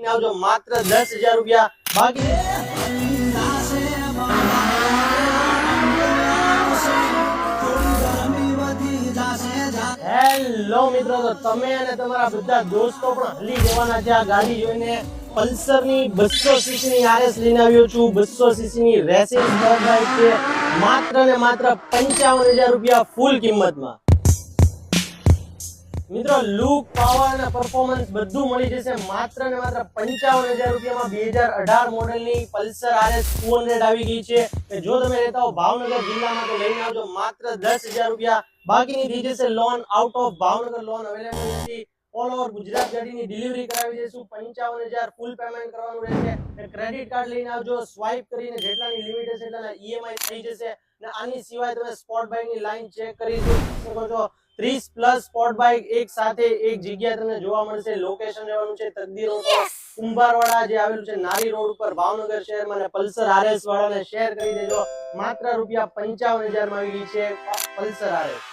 લઈને આવજો, માત્ર દસ હજાર રૂપિયા બાકી તમે તમારા બધા દોસ્તો પણ હલી જવાના છે ગાડી જોઈને. પલ્સરની બસો સીસી ની આરએસ લઈને આવ્યો છું. બસો સીસી ની રેસિંગ છે. માત્ર ને માત્ર પંચાવન હજાર રૂપિયા ફૂલ કિંમતમાં. મિત્રો લુક પાવર અને પરફોર્મન્સ બધું મળી જશે માત્ર ને માત્ર પંચાવન હજાર રૂપિયામાં બે હજાર અઢાર મોડેલની પલ્સર આરએસ ટુ હંડ્રેડ આવી ગઈ છે. જો તમે રહેતા હો ભાવનગર જિલ્લામાં તો લઈને આવજો, માત્ર દસ હજાર રૂપિયા બાકીની થઈ જશે loan out of Bhavnagar loan available નથી. ઓલ ઓવર ગુજરાત ગાડીની ડિલિવરી કરાવી દઈશું. પંચાવન હજાર ફૂલ પેમેન્ટ કરવાનું રહેશે. ક્રેડિટ કાર્ડ લઈને આવજો સ્વાઇપ કરીને જેટલાની લિમિટ હશે એટલાના ઈએમઆઈ થઈ જશે. અને આની સિવાય તમે સ્પોર્ટ બાઇકની લાઈન ચેક કરી શકો છો. ત્રીસ પ્લસ સ્પોર્ટ બાઇક એક સાથે એક જગ્યાએ તમને જોવા મળશે લોકેશન રહેવાનું છે તકદીરો કુંભારવાડા જે આવેલું છે નારી રોડ ઉપર ભાવનગર શહેરમાં અને પલ્સર આરએસ વાળાને શેર કરી દેજો. માત્ર રૂપિયા પંચાવન હજારમાં આવી ગઈ છે પલ્સર આરએસ.